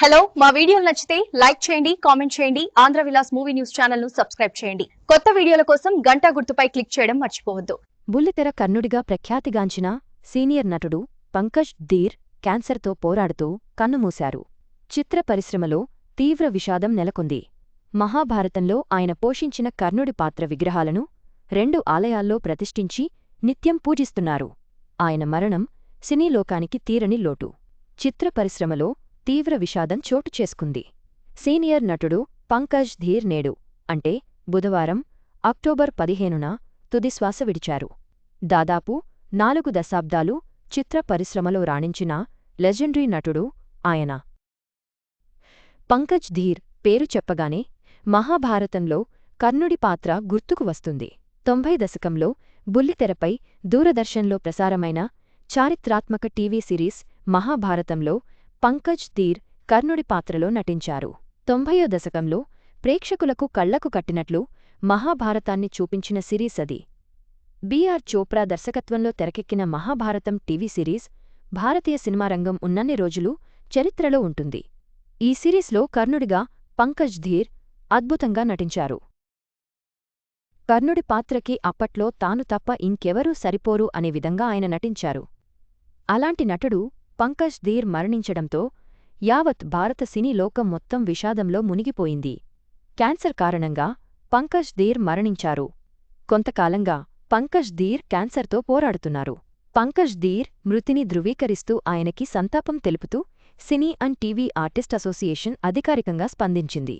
Hello మా వీడియోలు నచ్చితే లైక్ చేయండి కామెంట్ చేయండి ఆంధ్ర విలాస్ మూవీ న్యూస్ ఛానల్ను సబ్స్క్రైబ్ చేయండి. కొత్త వీడియోల కోసం గంటా గుర్తుపై క్లిక్ చేయడం మర్చిపోవద్దు. బుల్లితెర కర్ణుడిగా ప్రఖ్యాతిగాంచిన సీనియర్ నటుడు పంకజ్ ధీర్ క్యాన్సర్తో పోరాడుతూ కన్నుమూశారు. చిత్ర పరిశ్రమలో తీవ్ర విషాదం నెలకొంది. మహాభారతంలో ఆయన పోషించిన కర్ణుడి పాత్ర విగ్రహాలను రెండు ఆలయాల్లో ప్రతిష్ఠించి నిత్యం పూజిస్తున్నారు. ఆయన మరణం సినీలోకానికి తీరని లోటు. చిత్ర పరిశ్రమలో తీవ్ర విషాదం చోటు చేసుకుంది. సీనియర్ నటుడు పంకజ్ ధీర్ నేడు అంటే బుధవారం అక్టోబర్ పదిహేనున తుదిశ్వాస విడిచారు. దాదాపు నాలుగు దశాబ్దాలు చిత్ర పరిశ్రమలో రాణించిన లెజెండరీ నటుడు ఆయన. పంకజ్ ధీర్ పేరు చెప్పగానే మహాభారతంలో కర్ణుడి పాత్ర గుర్తుకు వస్తుంది. తొంభై దశకంలో బుల్లితెరపై దూరదర్శన్లో ప్రసారమైన చారిత్రాత్మక టీవీ సిరీస్ మహాభారతంలో పంకజ్ ధీర్ కర్ణుడి పాత్రలో నటించారు. తొంభయో దశకంలో ప్రేక్షకులకు కళ్ళకు కట్టినట్లు మహాభారతాన్ని చూపించిన సిరీస్ అది. బీఆర్ చోప్రా దర్శకత్వంలో తెరకెక్కిన మహాభారతం టీవీ సిరీస్ భారతీయ సినిమా రంగం ఉన్నన్ని రోజులు చరిత్రలో ఉంటుంది. ఈ సిరీస్లో కర్ణుడిగా పంకజ్ ధీర్ అద్భుతంగా నటించారు. కర్ణుడి పాత్రకి అప్పట్లో తాను తప్ప ఇంకెవరూ సరిపోరు అనే విధంగా ఆయన నటించారు. అలాంటి నటుడు పంకజ్ ధీర్ మరణించడంతో యావత్ భారత సినీ లోకం మొత్తం విషాదంలో మునిగిపోయింది. క్యాన్సర్ కారణంగా పంకజ్ ధీర్ మరణించారు. కొంతకాలంగా పంకజ్ ధీర్ క్యాన్సర్తో పోరాడుతున్నారు. పంకజ్ ధీర్ మృతిని ధృవీకరిస్తూ ఆయనకి సంతాపం తెలుపుతూ cine and TV artist association అధికారికంగా స్పందించింది.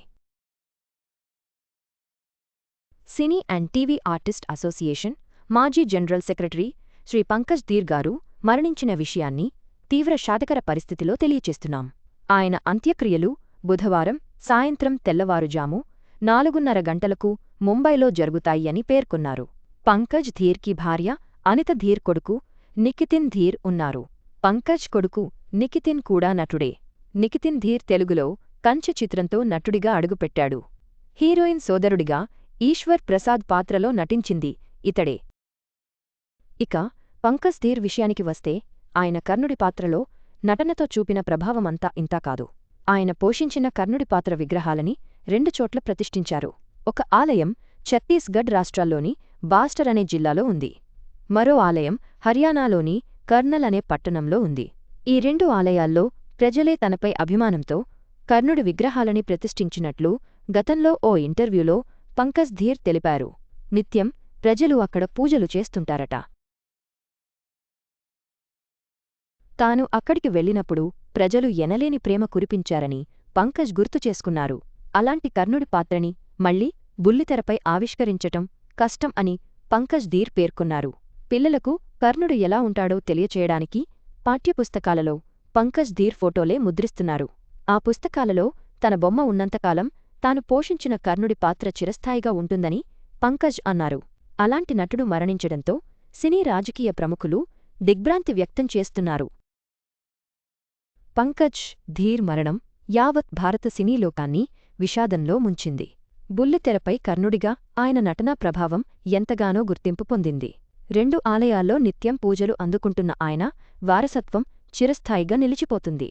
Cine and TV artist association మాజీ జనరల్ సెక్రటరీ శ్రీ పంకజ్ ధీర్ గారు మరణించిన విషయాన్ని తీవ్ర శాతకర పరిస్థితిలో తెలియచేస్తున్నాం. ఆయన అంత్యక్రియలు బుధవారం సాయంత్రం తెల్లవారుజాము నాలుగున్నర గంటలకు ముంబైలో జరుగుతాయని పేర్కొన్నారు. పంకజ్ ధీర్కి భార్య అనిత ధీర్ కొడుకు నికితిన్ ధీర్ ఉన్నారు. పంకజ్ కొడుకు నికితిన్ కూడా నటుడే. నికితిన్ ధీర్ తెలుగులో కంచె చిత్రంతో నటుడిగా అడుగుపెట్టాడు. హీరోయిన్ సోదరుడిగా ఈశ్వర్ ప్రసాద్ పాత్రలో నటించింది ఇతడే. ఇక పంకజ్ ధీర్ విషయానికి వస్తే ఆయన కర్ణుడి పాత్రలో నటనతో చూపిన ప్రభావమంతా ఇంతా కాదు. ఆయన పోషించిన కర్ణుడి పాత్ర విగ్రహాలని రెండు చోట్ల ప్రతిష్ఠించారు. ఒక ఆలయం ఛత్తీస్గఢ్ రాష్ట్రాల్లోని బాస్టర్ అనే జిల్లాలో ఉంది. మరో ఆలయం హర్యానాలోని కర్నల్ అనే పట్టణంలో ఉంది. ఈ రెండు ఆలయాల్లో ప్రజలే తనపై అభిమానంతో కర్ణుడి విగ్రహాలని ప్రతిష్ఠించినట్లు గతంలో ఓ ఇంటర్వ్యూలో పంకజ్ ధీర్ తెలిపారు. నిత్యం ప్రజలు అక్కడ పూజలు చేస్తుంటారట. తాను అక్కడికి వెళ్ళినప్పుడు ప్రజలు ఎనలేని ప్రేమ కురిపించారని పంకజ్ గుర్తు చేసుకున్నారు. అలాంటి కర్ణుడి పాత్రని మళ్ళీ బుల్లితెరపై ఆవిష్కరించటం కష్టం అని పంకజ్ ధీర్ పేర్కొన్నారు. పిల్లలకు కర్ణుడు ఎలా ఉంటాడో తెలియచేయడానికి పాఠ్యపుస్తకాలలో పంకజ్ ధీర్ ఫోటోలే ముద్రిస్తున్నారు. ఆ పుస్తకాలలో తన బొమ్మ ఉన్నంతకాలం తాను పోషించిన కర్ణుడి పాత్ర చిరస్థాయిగా ఉంటుందని పంకజ్ అన్నారు. అలాంటి నటుడు మరణించడంతో సినీ రాజకీయ ప్రముఖులు దిగ్భ్రాంతి వ్యక్తం చేస్తున్నారు. పంకజ్ ధీర్ మరణం యావత్ భారత సినీలోకాన్ని విషాదంలో ముంచింది. బుల్లితెరపై కర్ణుడిగా ఆయన నటనా ప్రభావం ఎంతగానో గుర్తింపు పొందింది. రెండు ఆలయాల్లో నిత్యం పూజలు అందుకుంటున్న ఆయన వారసత్వం చిరస్థాయిగా నిలిచిపోతుంది.